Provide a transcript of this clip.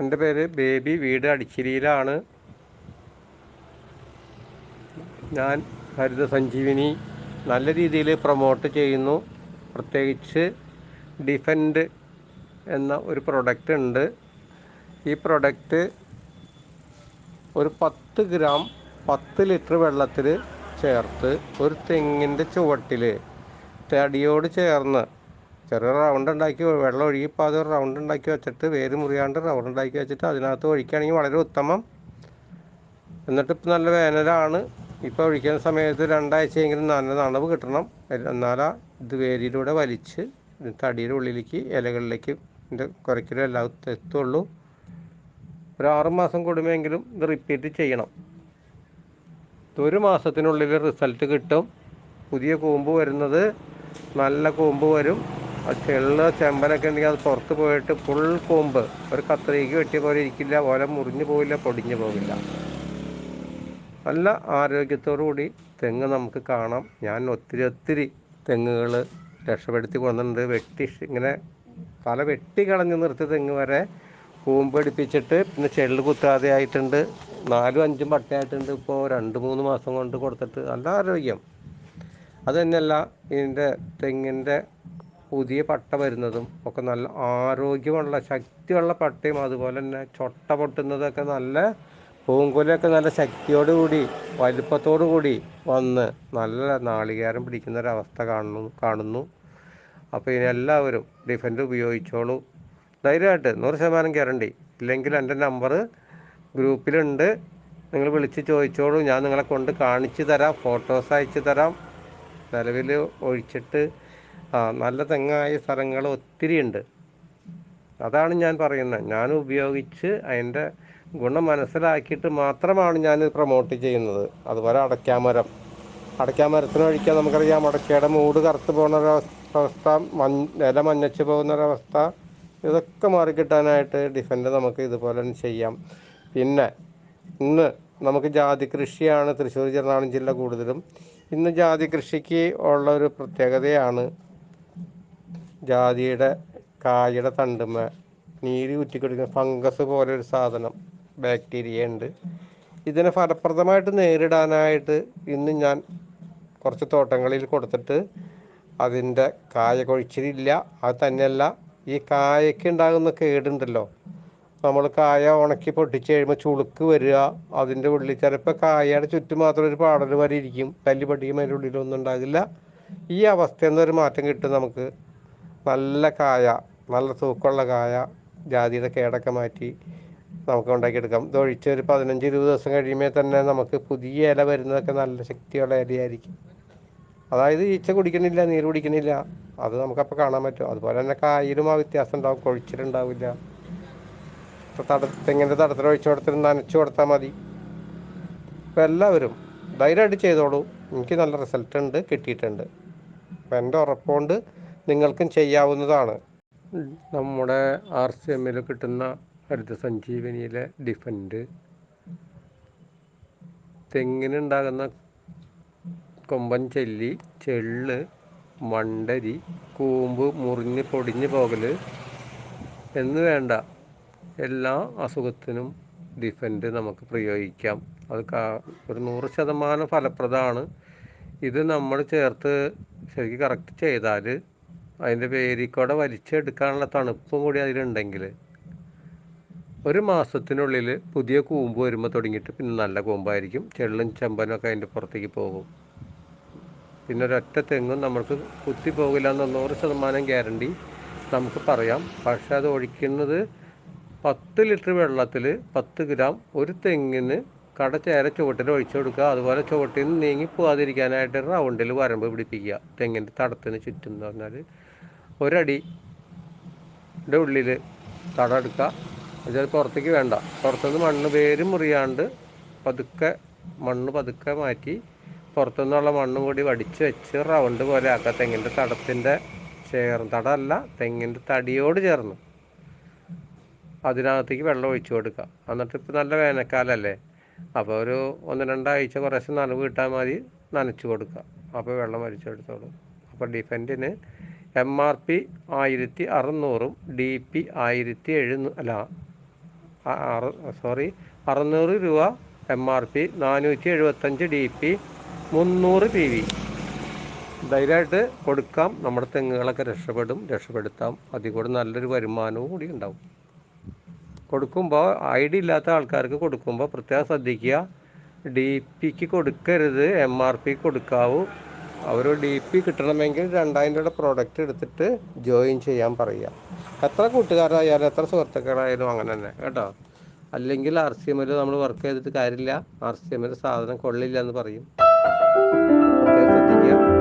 എന്റെ പേര് ബേബി വീട് അടിച്ചിരിയിലാണ്. ഞാൻ ഹരിത സഞ്ജീവിനി നല്ല രീതിയിൽ പ്രൊമോട്ട് ചെയ്യുന്നു. പ്രത്യേകിച്ച് ഡിഫൻഡ് എന്ന ഒരു പ്രൊഡക്റ്റ് ഉണ്ട്. ഈ പ്രൊഡക്റ്റ് ഒരു പത്ത് ഗ്രാം പത്ത് ലിറ്റർ വെള്ളത്തിൽ ചേർത്ത് ഒരു തെങ്ങിന്റെ ചുവട്ടിൽ തടിയോട് ചേർന്ന് ചെറിയ റൗണ്ട് ഉണ്ടാക്കി വെള്ളം ഒഴുകിപ്പോൾ അത് റൗണ്ട് ഉണ്ടാക്കി വെച്ചിട്ട് വേര് മുറിയാണ്ട് റൗണ്ട് ഉണ്ടാക്കി വെച്ചിട്ട് അതിനകത്ത് ഒഴിക്കുകയാണെങ്കിൽ വളരെ ഉത്തമം. എന്നിട്ട് ഇപ്പം നല്ല വേനലാണ്. ഇപ്പോൾ ഒഴിക്കുന്ന സമയത്ത് രണ്ടാഴ്ചയെങ്കിലും നല്ല നനവ് കിട്ടണം. എന്നാലാ ഇത് വേരിലൂടെ വലിച്ച് തടിയുടെ ഉള്ളിലേക്ക് ഇലകളിലേക്ക് ഇതിന്റെ കുറയ്ക്കലും എല്ലാം എത്തുള്ളൂ. ഒരു ആറുമാസം കൂടുമെങ്കിലും ഇത് റിപ്പീറ്റ് ചെയ്യണം. ഒരു മാസത്തിനുള്ളിൽ റിസൾട്ട് കിട്ടും. പുതിയ കൂമ്പ് വരുന്നത് നല്ല കൂമ്പ് വരും. ആ ചെള്ള് ചെമ്പനൊക്കെ ഉണ്ടെങ്കിൽ അത് പുറത്ത് പോയിട്ട് ഫുൾ കൂമ്പ്. ഒരു കത്രിക്ക് വെട്ടിയ പോലെ ഇരിക്കില്ല ഓല മുറിഞ്ഞു പോവില്ല പൊടിഞ്ഞു പോവില്ല. നല്ല ആരോഗ്യത്തോടു കൂടി തെങ്ങ് നമുക്ക് കാണാം. ഞാൻ ഒത്തിരി ഒത്തിരി തെങ്ങുകൾ രക്ഷപ്പെടുത്തി കൊന്നിട്ടുണ്ട് വെട്ടി ഇങ്ങനെ തല വെട്ടി കളഞ്ഞ് നിർത്തി തെങ്ങ് വരെ കൂമ്പടിപ്പിച്ചിട്ട് പിന്നെ ചെള്ള് കുത്താതെ ആയിട്ടുണ്ട്. നാലും അഞ്ചും പട്ടയായിട്ടുണ്ട് ഇപ്പോൾ രണ്ട് മൂന്ന് മാസം കൊണ്ട് കൊടുത്തിട്ട് നല്ല ആരോഗ്യം. അത് തന്നെയല്ല ഇതിന്റെ തെങ്ങിന്റെ പുതിയ പട്ട വരുന്നതും ഒക്കെ നല്ല ആരോഗ്യമുള്ള ശക്തിയുള്ള പട്ടയും അതുപോലെ തന്നെ ചൊട്ട പൊട്ടുന്നതൊക്കെ നല്ല പൂങ്കുലയൊക്കെ നല്ല ശക്തിയോട് കൂടി വലുപ്പത്തോടു കൂടി വന്ന് നല്ല നാളികേരം പിടിക്കുന്ന ഒരവസ്ഥ കാണുന്നു കാണുന്നു. അപ്പോൾ ഇനി എല്ലാവരും ഡിഫൻഡ് ഉപയോഗിച്ചോളൂ. ധൈര്യമായിട്ട് നൂറ് ശതമാനം ഗ്യാരണ്ടി. ഇല്ലെങ്കിൽ എന്റെ നമ്പർ ഗ്രൂപ്പിലുണ്ട്. നിങ്ങൾ വിളിച്ച് ചോദിച്ചോളൂ. ഞാൻ നിങ്ങളെ കൊണ്ട് കാണിച്ചു തരാം ഫോട്ടോസ് അയച്ചു തരാം. നിലവിൽ ഒഴിച്ചിട്ട് ആ നല്ല തെങ്ങായ സ്ഥലങ്ങൾ ഒത്തിരി ഉണ്ട് അതാണ് ഞാൻ പറയുന്നത്. ഞാൻ ഉപയോഗിച്ച് അതിന്റെ ഗുണം മനസ്സിലാക്കിയിട്ട് മാത്രമാണ് ഞാൻ പ്രൊമോട്ട് ചെയ്യുന്നത്. അതുപോലെ അടയ്ക്കാമരം. അടയ്ക്കാമരത്തിന് ഒഴിക്കാൻ നമുക്കറിയാം അടയ്ക്കയുടെ മൂട് കറുത്ത് പോകുന്ന ഒരവസ്ഥ മഞ്ഞ ഇല മഞ്ഞച്ച് പോകുന്ന ഒരവസ്ഥ ഇതൊക്കെ മാറിക്കിട്ടാനായിട്ട് ഡിഫൻഡ് നമുക്ക് ഇതുപോലെ ചെയ്യാം. പിന്നെ ഇന്ന് നമുക്ക് ജാതി കൃഷിയാണ് തൃശ്ശൂർ ജില്ല കൂടുതലും. ഇന്ന് ജാതി കൃഷിക്ക് ഉള്ള ഒരു പ്രത്യേകതയാണ് ജാതിയുടെ കായയുടെ തണ്ടുമ നീര് കുറ്റിക്കൊടുക്കുന്ന ഫംഗസ് പോലെ ഒരു സാധനം ബാക്ടീരിയ ഉണ്ട്. ഇതിനെ ഫലപ്രദമായിട്ട് നേരിടാനായിട്ട് ഇന്ന് ഞാൻ കുറച്ച് തോട്ടങ്ങളിൽ കൊടുത്തിട്ട് അതിന്റെ കായ കൊഴിച്ചിലില്ല. അത് തന്നെയല്ല ഈ കായയ്ക്ക് ഉണ്ടാകുന്ന കേടുണ്ടല്ലോ. നമ്മൾ കായ ഉണക്കി പൊട്ടിച്ച് കഴിയുമ്പോൾ ചുളുക്ക് വരിക അതിന്റെ ഉള്ളിൽ ചിലപ്പോൾ കായയുടെ ചുറ്റും മാത്രം ഒരു പാടൽ വരെ ഇരിക്കും. തല്ലി പൊട്ടിക്കും അതിന്റെ ഉള്ളിലൊന്നും ഉണ്ടാകില്ല. ഈ അവസ്ഥയിൽ നിന്ന് ഒരു മാറ്റം കിട്ടും നമുക്ക്. നല്ല കായ നല്ല തൂക്കമുള്ള കായ ജാതിയുടെ കേടൊക്കെ മാറ്റി നമുക്ക് ഉണ്ടാക്കിയെടുക്കാം. ഇത് ഒഴിച്ച് ഒരു പതിനഞ്ച് ഇരുപത് ദിവസം കഴിയുമ്പോൾ തന്നെ നമുക്ക് പുതിയ ഇല വരുന്നതൊക്കെ നല്ല ശക്തിയുള്ള ഇലയായിരിക്കും. അതായത് ഈച്ച കുടിക്കണില്ല നീര് കുടിക്കണില്ല. അത് നമുക്കപ്പോൾ കാണാൻ പറ്റും. അതുപോലെ തന്നെ കായിലും ആ വ്യത്യാസം ഉണ്ടാവും. കൊഴിച്ചിലുണ്ടാവില്ല തട തെങ്ങിന്റെ തടത്തിൽ ഒഴിച്ചു കൊടുത്തിട്ട് നനച്ചു കൊടുത്താൽ മതി. അപ്പോൾ എല്ലാവരും ധൈര്യമായിട്ട് ചെയ്തോളൂ. എനിക്ക് നല്ല റിസൾട്ട് ഉണ്ട് കിട്ടിയിട്ടുണ്ട്. അപ്പം എന്റെ ഉറപ്പുകൊണ്ട് നിങ്ങൾക്കും ചെയ്യാവുന്നതാണ്. നമ്മുടെ ആർ സി എമ്മിൽ കിട്ടുന്ന ഹരിത സഞ്ജീവനിയിലെ ഡിഫൻഡ് തെങ്ങിനുണ്ടാകുന്ന കൊമ്പൻ ചെല്ലി ചെള്ള് മണ്ടരി കൂമ്പ് മുറിഞ്ഞ് പൊടിഞ്ഞ് പോകൽ എന്ന് വേണ്ട. എല്ലാ അസുഖത്തിനും ഡിഫൻഡ് നമുക്ക് പ്രയോഗിക്കാം. അത് ഒരു നൂറ് ശതമാനം ഫലപ്രദമാണ്. ഇത് നമ്മൾ ചേർത്ത് ശരിക്ക് കറക്റ്റ് ചെയ്താൽ അതിന്റെ വേരിക്കോടെ വലിച്ചെടുക്കാനുള്ള തണുപ്പും കൂടി അതിലുണ്ടെങ്കിൽ ഒരു മാസത്തിനുള്ളിൽ പുതിയ കൂമ്പ് വരുമ്പോൾ തുടങ്ങിയിട്ട് പിന്നെ നല്ല കൂമ്പായിരിക്കും. ചെള്ളും ചെമ്പനും ഒക്കെ അതിന്റെ പുറത്തേക്ക് പോകും. പിന്നെ ഒരൊറ്റ തെങ്ങും നമ്മൾക്ക് കുത്തി പോകില്ല എന്ന ശതമാനം ഗ്യാരണ്ടി നമുക്ക് പറയാം. പക്ഷെ അത് ഒഴിക്കുന്നത് പത്ത് ലിറ്റർ വെള്ളത്തിൽ പത്ത് ഗ്രാം ഒരു തെങ്ങിന് കട ചേര ചുവട്ടിൽ ഒഴിച്ചു കൊടുക്കുക. അതുപോലെ ചുവട്ടിൽ നിന്ന് നീങ്ങി പോകാതിരിക്കാനായിട്ട് റൗണ്ടിൽ വരമ്പ് പിടിപ്പിക്കുക. തെങ്ങിന്റെ തടത്തിന് ചുറ്റും എന്ന് പറഞ്ഞാൽ ഒരടിയുടെ ഉള്ളിൽ തടം എടുക്കുക. അത് പുറത്തേക്ക് വേണ്ട. പുറത്തുനിന്ന് മണ്ണ് വേര് മുറിയാണ്ട് പതുക്കെ മണ്ണ് പതുക്കെ മാറ്റി പുറത്തുനിന്നുള്ള മണ്ണും കൂടി വടിച്ച് വെച്ച് റൗണ്ട് പോലെ ആക്കുക. തെങ്ങിന്റെ തടത്തിന്റെ ചേർന്ന് തടമല്ല തെങ്ങിന്റെ തടിയോട് ചേർന്ന് അതിനകത്തേക്ക് വെള്ളം ഒഴിച്ചു കൊടുക്കുക. എന്നിട്ട് ഇപ്പം നല്ല വേനൽക്കാലമല്ലേ അപ്പോൾ ഒരു ഒന്ന് രണ്ടാഴ്ച കുറേശ്ശെ നനവ് കിട്ടാൻ മതി നനച്ചു കൊടുക്കുക. അപ്പോൾ വെള്ളം വലിച്ചെടുത്തോളും. അപ്പോൾ ഡിഫന്റിന് എം ആർ പി ആയിരത്തി അറുന്നൂറും ഡി പി ആയിരത്തി എഴുന്നൂ അല്ല സോറി അറുന്നൂറ് രൂപ എം ആർ പി നാനൂറ്റി എഴുപത്തഞ്ച് ഡി പി മുന്നൂറ് പി വി ധൈര്യമായിട്ട് കൊടുക്കാം. നമ്മുടെ തെങ്ങുകളൊക്കെ രക്ഷപ്പെടും രക്ഷപ്പെടുത്താം. അതിൽ കൂടെ നല്ലൊരു വരുമാനവും കൂടി ഉണ്ടാവും. കൊടുക്കുമ്പോൾ ഐ ഡി ഇല്ലാത്ത ആൾക്കാർക്ക് കൊടുക്കുമ്പോൾ പ്രത്യേകം ശ്രദ്ധിക്കുക. ഡി പിക്ക് കൊടുക്കരുത് എം ആർ പി കൊടുക്കാവൂ. അവർ ഡി പി കിട്ടണമെങ്കിൽ രണ്ടായിരം രൂപയുടെ പ്രോഡക്റ്റ് എടുത്തിട്ട് ജോയിൻ ചെയ്യാൻ പറയുക. എത്ര കൂട്ടുകാരായാലും എത്ര സുഹൃത്തുക്കളായാലും അങ്ങനെ തന്നെ കേട്ടോ. അല്ലെങ്കിൽ ആർ സി എമ്മിൽ നമ്മൾ വർക്ക് ചെയ്തിട്ട് കാര്യമില്ല. ആർ സി എമ്മിൽ സാധനം കൊള്ളില്ല എന്ന് പറയും. പ്രത്യേകം